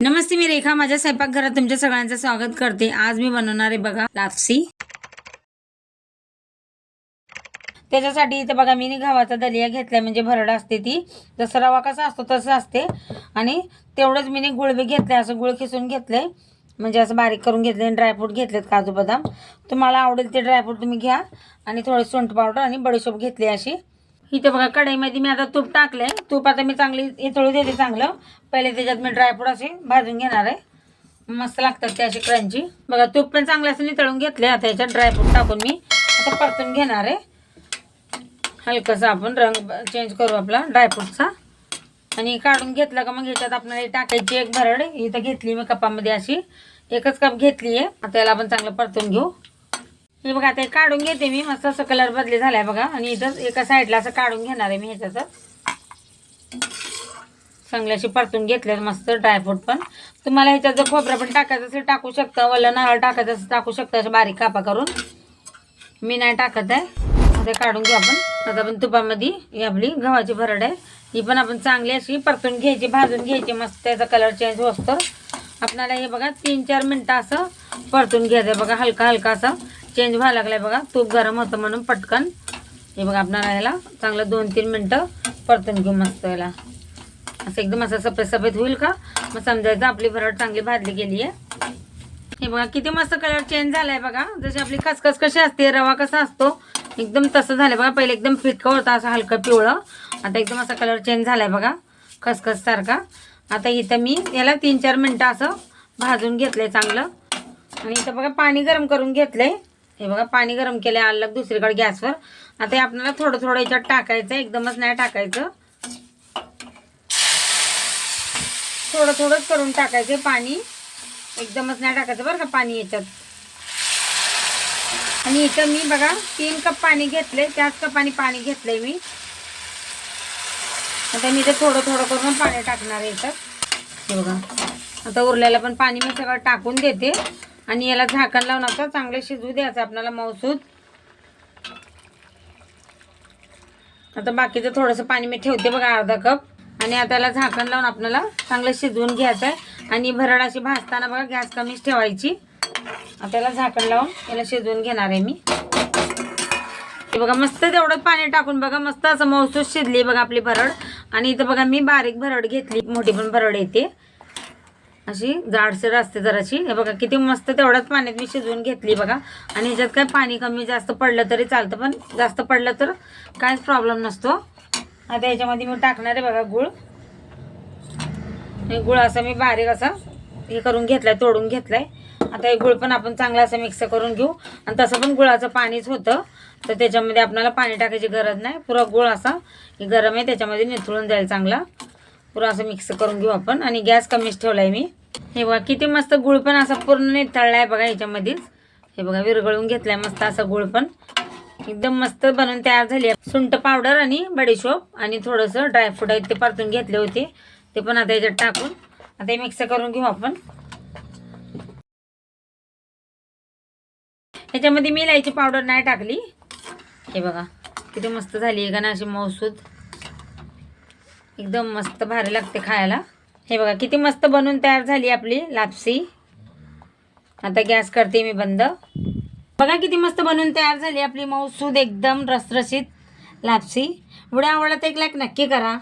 नमस्ते मी रेखा. माझ्या स्वयंपाकघरात तुमच्या सगळ्यांचं स्वागत करते. आज मी बनवणार आहे बघा लापसी. त्याच्यासाठी इथं बघा मी गव्हाचा दलिया घेतलाय म्हणजे भरड असते ती. जसं रवा कसा असतो तसं असते. आणि तेवढंच मी गुळ बी घेतलंय असं गुळ खिसून घेतलंय. म्हणजे असं बारीक करून घेतले ड्रायफ्रूट घेतलेत काजू बदाम. तुम्हाला आवडेल ते ड्रायफ्रूट तुम्ही घ्या. आणि थोडी सुंठ पावडर आणि बडीशोप घेतली अशी. इथे बघा कढईमध्ये मी आता तूप टाकलंय. तूप आता मी चांगली इतळू देते चांगलं. पहिले त्याच्यात मी ड्रायफ्रूट असे भाजून घेणार आहे. मस्त लागतात ते असे क्रंची बघा तूप पण चांगलं असं नितळून घेतले आता याच्यात ड्रायफ्रूट टाकून मी आता परतून घेणार आहे. हलकंसं आपण रंग चेंज करू आपला ड्रायफ्रूटचा आणि काढून घेतलं का मग याच्यात आपल्याला हे टाकायची एक भरड. इथं घेतली मी कपामध्ये अशी. एकच कप घेतली आहे आता याला आपण चांगलं परतून घेऊ. म्हणजे हे बघा ते काढून घेते मी. मस्त असं कलर बदली झालाय बघा. आणि इथं एका साईडला असं काढून घेणार आहे मी ह्याच्यात चांगल्याशी परतून घेतल्यात मस्त ड्रायफ्रूट पण. तुम्हाला ह्याच्यात जर खोबरं पण टाकायचं असेल टाकू शकता. वल्ल नारळ टाकायचं असेल टाकू शकता. असं बारीक कापा करून. मी नाही टाकत आहे. आता काढून घेऊ आपण. आता आपण तुपामध्ये ही आपली गव्हाची भरड आहे. ही पण आपण चांगली अशी परतून घ्यायची भाजून घ्यायची. मस्त त्याचा कलर चेंज होतो आपल्याला हे बघा तीन चार मिनटं असं परतून घ्यायचं बघा हलका हलका असं. चेंज व्हायला लागलाय बघा. तूप गरम होतं म्हणून पटकन. हे बघा आपणाला ह्याला चांगलं दोन तीन मिनटं परतून घेऊ मस्त याला असं एकदम असं सफेद सफेद होईल का? मग समजायचं आपली भरड चांगली भाजली गेली आहे हे बघा किती मस्त कलर चेंज झालाय बघा. जशी आपली खसखस कशी असते रवा कसा असतो एकदम तसं झालं बघा. पहिले एकदम फिटकं होता असं हलकं पिवळं. आता एकदम असा कलर चेंज झाला आहे बघा खसखस सारखा. आता इथं मी याला तीन चार मिनटं असं भाजून घेतलं आहे चांगलं. आणि इथं बघा पाणी गरम करून घेतलं आहे हे बघा पाणी गरम केलंय अलग दुसरीकडे गॅसवर. आता हे आपल्याला थोडं थोडं याच्यात टाकायचं एकदमच नाही टाकायचं. थोडं थोडंच करून टाकायचं पाणी. एकदमच नाही टाकायचं बरं का पाणी याच्यात. आणि इथं मी बघा तीन कप पाणी घेतले त्याच कपाने पाणी घेतलंय मी. आता मी ते थोडं थोडं करून पाणी टाकणार आहे याच्यात हे बघा आता उरलेलं पण पाणी मी सगळं टाकून देते. आणि याला झाकण लावून आता चांगलं शिजवू द्यायचं आपल्याला मौसूद आता बाकीचं थोडंसं पाणी मी ठेवते बघा अर्धा कप. आणि आता याला झाकण लावून आपल्याला चांगलं शिजवून घ्यायचं आहे आणि भरड अशी भाजताना बघा गॅस कमीच ठेवायची. आता याला झाकण लावून याला शिजवून घेणार आहे मी. बघा मस्त तेवढं पाणी टाकून बघा मस्त असं मौसूद शिजली बघा आपली भरड. आणि इथं बघा मी बारीक भरड घेतली मोठी पण भरड येते. अशी जाडसर असते जराशी. हे बघा किती मस्त तेवढ्याच पाण्यात मी शिजवून घेतली बघा. आणि ह्याच्यात काय पाणी कमी जास्त पडलं तरी चालतं पण जास्त पडलं तर काहीच प्रॉब्लेम नसतो. आता याच्यामध्ये मी टाकणार आहे बघा गुळ. हे गुळ असं मी बारीक असं हे करून घेतलाय तोडून घेतलाय. आता हे गुळ पण आपण चांगलं असं मिक्स करून घेऊ. आणि तसं पण गुळाचं पाणीच होतं. तर त्याच्यामध्ये आपल्याला पाणी टाकायची गरज नाही. पुरा गुळ असा हे गरम आहे त्याच्यामध्ये निथळून जाईल चांगला. पुरा असं मिक्स करून घेऊ आपण. आणि गॅस कमीच ठेवला आहे मी. हे बघा किती मस्त गुळ पण असा पूर्ण निथळलाय बघा ह्याच्यामध्येच हे बघा विरघळून घेतलाय मस्त असा गुळ पण. एकदम मस्त बनवून तयार झाली आहे. पावडर आणि बडीशोप आणि थोडंसं ड्रायफ्रूट आहेत ते परतून घेतले होते. ते पण आता याच्यात टाकून आता हे मिक्स करून घेऊ आपण. ह्याच्यामध्ये मी इलायची पावडर नाही टाकली. हे बघा किती मस्त झाली आहे का ना अशी मौसूद एकदम मस्त भारी लागते खायला. हे बघा किती मस्त बनून तयार झाली आपली लापसी. आता गॅस करते मी बंद. बघा किती मस्त बनवून तयार झाली आपली मौसूद एकदम रसरशीत लापसी. व्हिडिओ आवडला तर एक लाईक नक्की करा.